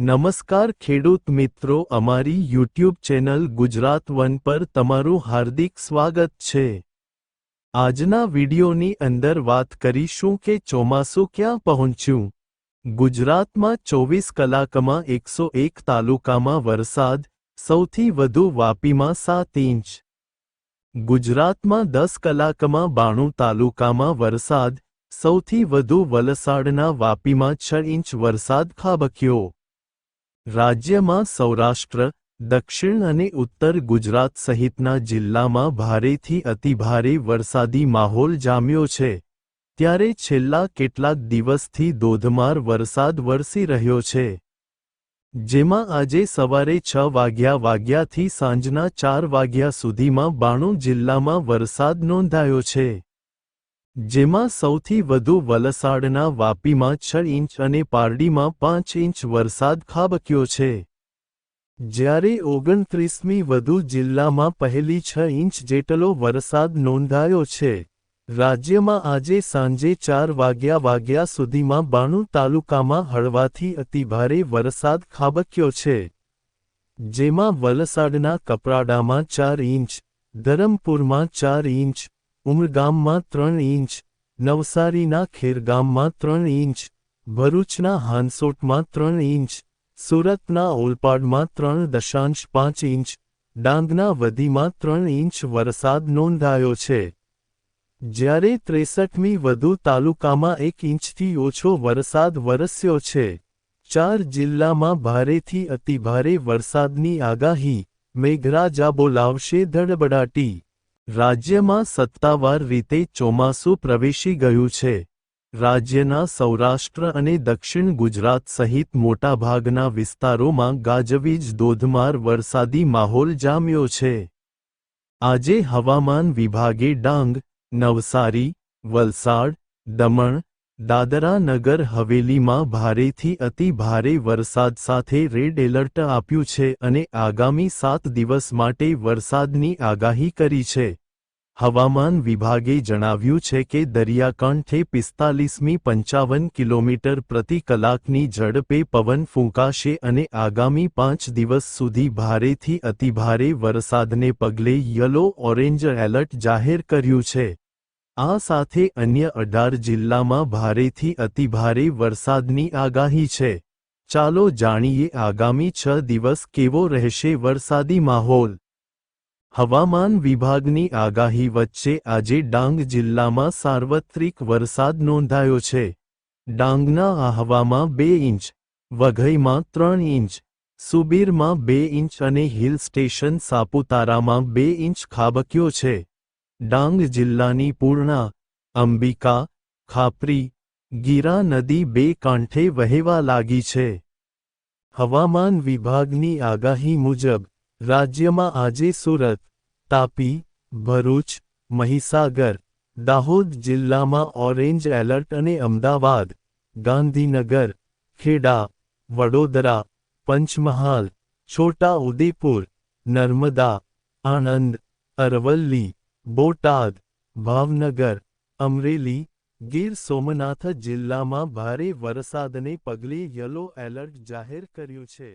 નમસ્કાર ખેડૂત મિત્રો, અમારી યુટ્યુબ ચેનલ ગુજરાત વન પર તમારું હાર્દિક સ્વાગત છે. આજના વિડિયોની અંદર વાત કરીશું કે ચોમાસું ક્યાં પહોંચ્યું. ગુજરાતમાં ચોવીસ કલાકમાં એકસો એક તાલુકામાં વરસાદ, સૌથી વધુ વાપીમાં સાત ઇંચ. ગુજરાતમાં દસ કલાકમાં બાણું તાલુકામાં વરસાદ, સૌથી વધુ વલસાડના વાપીમાં છ ઇંચ વરસાદ ખાબક્યો. રાજ્યમાં સૌરાષ્ટ્ર, દક્ષિણ અને ઉત્તર ગુજરાત સહિતના જિલ્લામાં ભારેથી અતિભારે વરસાદી માહોલ જામ્યો છે. ત્યારે છેલ્લા કેટલાક દિવસથી ધોધમાર વરસાદ વરસી રહ્યો છે. જેમાં આજે સવારે છ વાગ્યા વાગ્યાથી સાંજના ચાર વાગ્યા સુધીમાં બાણું જિલ્લામાં વરસાદ નોંધાયો છે. જેમાં સૌથી વધુ વલસાડના વાપીમાં છ ઇંચ અને પારડીમાં પાંચ ઇંચ વરસાદ ખાબક્યો છે. જ્યારે ઓગણત્રીસમી વધુ જિલ્લામાં પહેલી છ ઇંચ જેટલો વરસાદ નોંધાયો છે. રાજ્યમાં આજે સાંજે ચાર વાગ્યા વાગ્યા સુધીમાં બાણું તાલુકામાં હળવાથી અતિભારે વરસાદ ખાબક્યો છે. જેમાં વલસાડના કપરાડામાં ચાર ઇંચ, ધરમપુરમાં ચાર ઇંચ ઉમરગામમાં ત્રણ ઇંચ, નવસારીના ખેરગામમાં ત્રણ ઇંચ, ભરૂચના હાંસોટમાં ત્રણ ઇંચ, સુરતના ઓલપાડમાં ત્રણ દશાંશ પાંચ ઇંચ, ડાંગના વધીમાં ત્રણ ઇંચ વરસાદ નોંધાયો છે. જ્યારે ત્રેસઠમી વધુ તાલુકામાં એક ઇંચથી ઓછો વરસાદ વરસ્યો છે. ચાર જિલ્લામાં ભારેથી અતિભારે વરસાદની આગાહી, મેઘરાજા બોલાવશે ધડબડાટી. રાજ્યમાં સત્તાવાર રીતે ચોમાસું પ્રવેશી ગયું છે. રાજ્યના સૌરાષ્ટ્ર અને દક્ષિણ ગુજરાત સહિત મોટાભાગના વિસ્તારોમાં ગાજવીજ ધોધમાર વરસાદી માહોલ જામ્યો છે. આજે હવામાન વિભાગે ડાંગ, નવસારી, વલસાડ, દમણ, દાદરા નગર હવેલીમાં ભારેથી અતિ ભારે વરસાદ સાથે રેડ એલર્ટ આપ્યું છે અને આગામી સાત દિવસ માટે વરસાદની આગાહી કરી છે. હવામાન વિભાગે જણાવ્યું છે કે દરિયાકાંઠે પિસ્તાલીસમી પંચાવન કિલોમીટર પ્રતિ કલાકની ઝડપે પવન ફૂંકાશે અને આગામી પાંચ દિવસ સુધી ભારેથી અતિભારે વરસાદને પગલે યલો ઓરેન્જ એલર્ટ જાહેર કર્યું છે. આ સાથે અન્ય અઢાર જિલ્લામાં ભારેથી અતિભારે વરસાદની આગાહી છે. ચાલો જાણીએ આગામી છ દિવસ કેવો રહેશે વરસાદી માહોલ. હવામાન વિભાગની આગાહી વચ્ચે આજે ડાંગ જિલ્લામાં સાર્વત્રિક વરસાદ નોંધાયો છે. ડાંગના આહવામાં બે ઇંચ, વઘઈમાં ત્રણ ઇંચ, સુબીરમાં બે ઇંચ અને હિલ સ્ટેશન સાપુતારામાં બે ઇંચ ખાબક્યો છે. ડાંગ જિલ્લાની પૂર્ણા, અંબિકા, ખાપરી, ગીરા નદી બે કાંઠે વહેવા લાગી છે. હવામાન વિભાગની આગાહી મુજબ રાજ્યમાં આજે સુરત, તાપી, ભરૂચ, મહીસાગર, દાહોદ જિલ્લામાં ઓરેન્જ એલર્ટ અને અમદાવાદ, ગાંધીનગર, ખેડા, વડોદરા, પંચમહાલ, છોટા ઉદેપુર, નર્મદા, આણંદ, અરવલ્લી, બોટાદ, ભાવનગર, અમરેલી, ગીર સોમનાથ જિલ્લામાં ભારે વરસાદને પગલે યલો એલર્ટ જાહેર કર્યું છે.